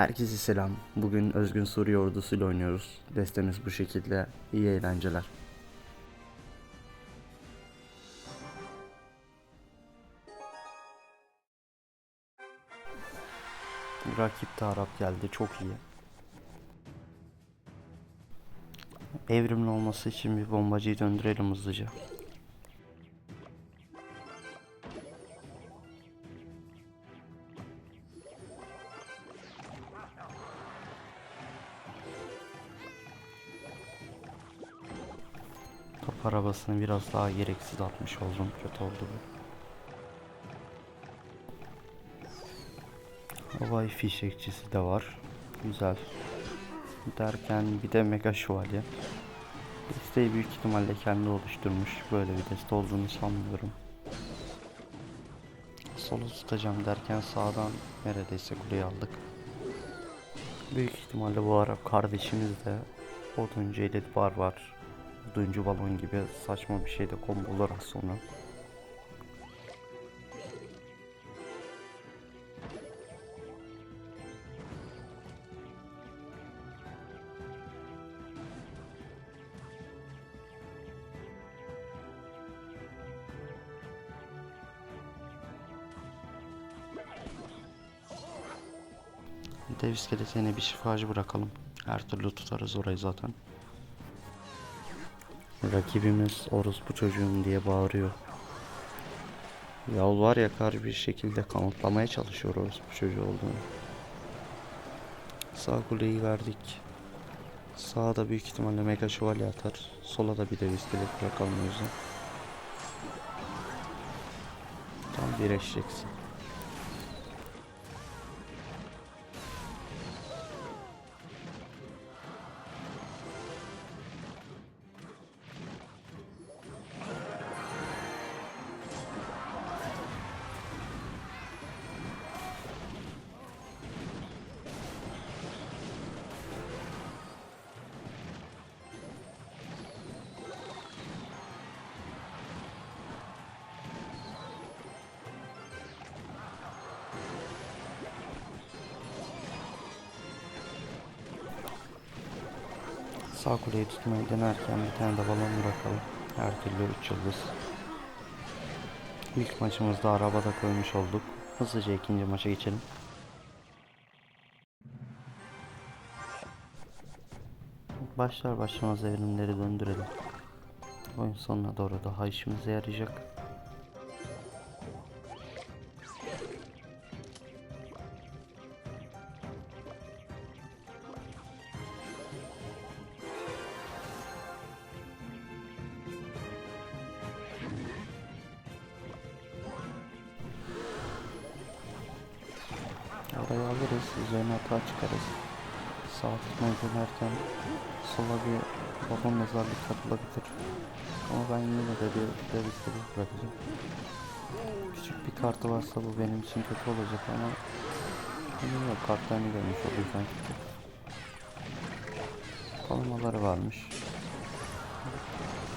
Herkese selam. Bugün Özgün Suriye ordusuyla oynuyoruz. Destemiz bu şekilde. İyi eğlenceler. Rakip de Arap geldi. Çok iyi. Evrimli olması için bir bombacıyı döndürelim hızlıca. Top arabasını biraz daha gereksiz atmış oldum. Kötü oldu bu. Havai fişekçisi de var. Güzel. Derken bir de mega şövalye. Desteği büyük ihtimalle kendi oluşturmuş. Böyle bir deste olduğunu sanmıyorum. Solu tutacağım derken sağdan neredeyse kuleyi aldık. Büyük ihtimalle bu Arap kardeşimiz de oduncu elit barbar, oduncu balon gibi saçma bir şeyde kombolar az sonra. Dev iskeletine bir şifacı bırakalım. Her türlü tutarız orayı zaten. Rakibimiz orospu çocuğum diye bağırıyor. Yalvar yakar bir şekilde kanıtlamaya çalışıyor orospu çocuğu olduğunu. Sağ kuleyi verdik. Sağda büyük ihtimalle mega şövalye atar. Sola da bir dev iskelet bırakalım o yüzden. Tam birleşeceksin. Sağ kuleyi tutmayı denerken bir tane de balon bırakalım. Her türlü 3 yıldız. İlk maçımızda arabada koymuş olduk. Hızlıca ikinci maça geçelim. Başlar başlamaz evrimleri döndürelim. Oyun sonuna doğru daha işimize yarayacak. Üzerine hata çıkarız. Sağ tutmayı denerken sola bir babam mezarlık yapılabilir. Ama ben yine de bir dev iskelet bırakacağım. Küçük bir kartı varsa bu benim için kötü olacak ama bilmiyorum kartlarını görmüş o yüzden kötü. Konumaları varmış.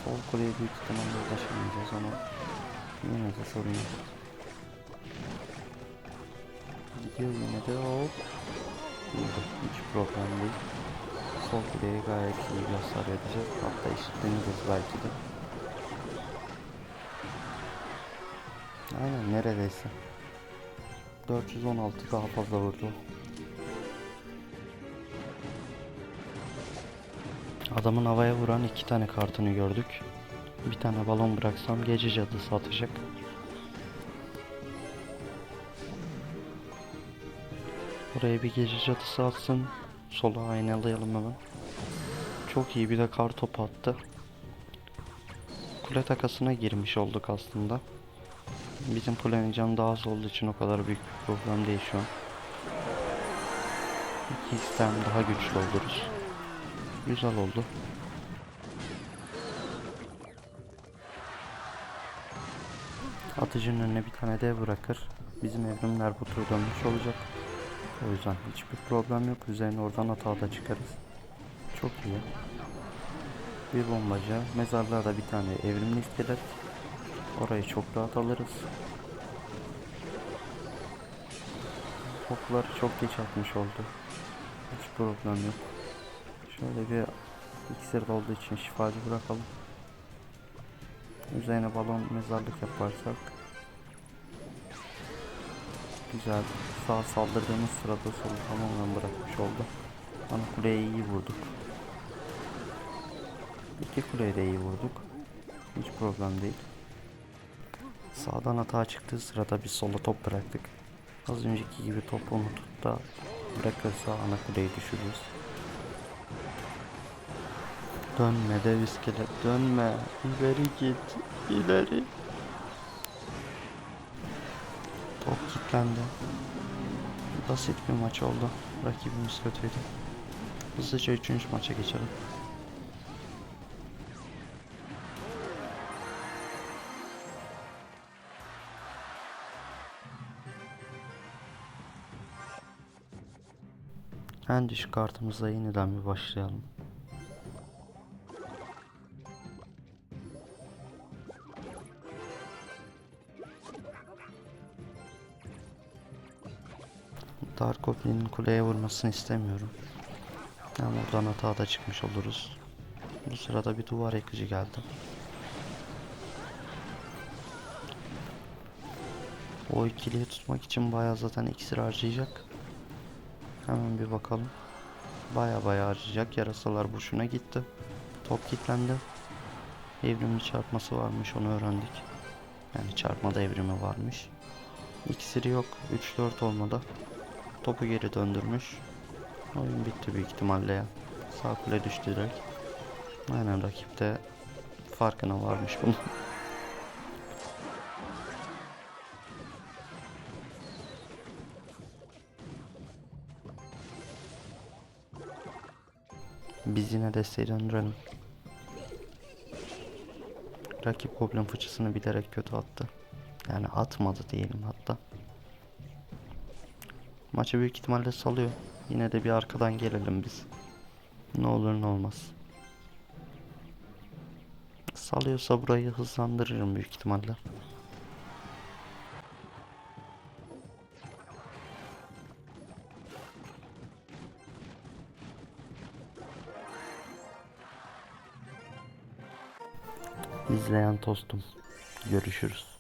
Sol kuleye büyük ihtimalle ulaşamayacağız ama yine de sorun yok. Gidiyor yine de hop. Burada hiç problem değil. Sol kuleye gayet iyi hasar edeceğiz. Hatta eşitleniriz belki de. Aynen neredeyse. 416 daha fazla vurdu. Adamın havaya vuran iki tane kartını gördük. Bir tane balon bıraksam gece cadısı atacak. Buraya bir gece cadısı atsın. Sola aynalayalım hemen. Çok iyi bir de kar topu attı. Kule takasına girmiş olduk aslında. Bizim kulenin canı daha az olduğu için o kadar büyük bir problem değil şu an. İki istem daha güçlü oluruz. Güzel oldu. Atıcının önüne bir tane dev bırakır. Bizim evrimler bu tur dönmüş olacak. O yüzden hiçbir problem yok. Üzerine oradan hata da çıkarız. Çok iyi. Bir bombacı. Mezarlığa da bir tane evrimli iskelet. Orayı çok rahat alırız. okları çok geç atmış oldu. Hiç problem yok. Şöyle bir iksir olduğu için şifacı bırakalım. Üzerine balon mezarlık yaparsak Güzel. Sağ saldırdığımız sırada solu tamamen bırakmış oldu. Ana kuleye iyi vurduk. İki kuleye de iyi vurduk. Hiç problem değil. Sağdan hata çıktığı sırada bir sola top bıraktık. Az önceki gibi top onu tut da bırakırsa ana kuleyi düşürürüz. Dönme dev iskelet dönme. İleri git. İleri. Top kilitlendi. Basit bir maç oldu. Rakibimiz kötüydü. Hızlıca 3. maça geçelim. En düşük kartımızla yeniden bir başlayalım. Dark Goblin'in kuleye vurmasını istemiyorum. Hem oradan hata da çıkmış oluruz. Bu sırada bir duvar yıkıcı geldi. O ikiliyi tutmak için bayağı zaten iksir harcayacak. Hemen bir bakalım. Baya baya harcayacak. Yarasalar boşuna gitti. Top kilitlendi. Evrimli çarpması varmış onu öğrendik. Yani çarpmada evrimi varmış. İksiri yok. 3-4 olmadı. Topu geri döndürmüş. Oyun bitti büyük ihtimalle ya. Sağ kule düştü direkt. Aynen rakip de farkına varmış bunun. Biz yine desteği döndürelim. Rakip Goblin fıçısını bilerek kötü attı. Yani atmadı diyelim hatta. Maçı büyük ihtimalle salıyor. Yine de bir arkadan gelelim biz. Ne olur ne olmaz. Salıyorsa burayı hızlandırırım büyük ihtimalle. İzleyen tostum. Görüşürüz.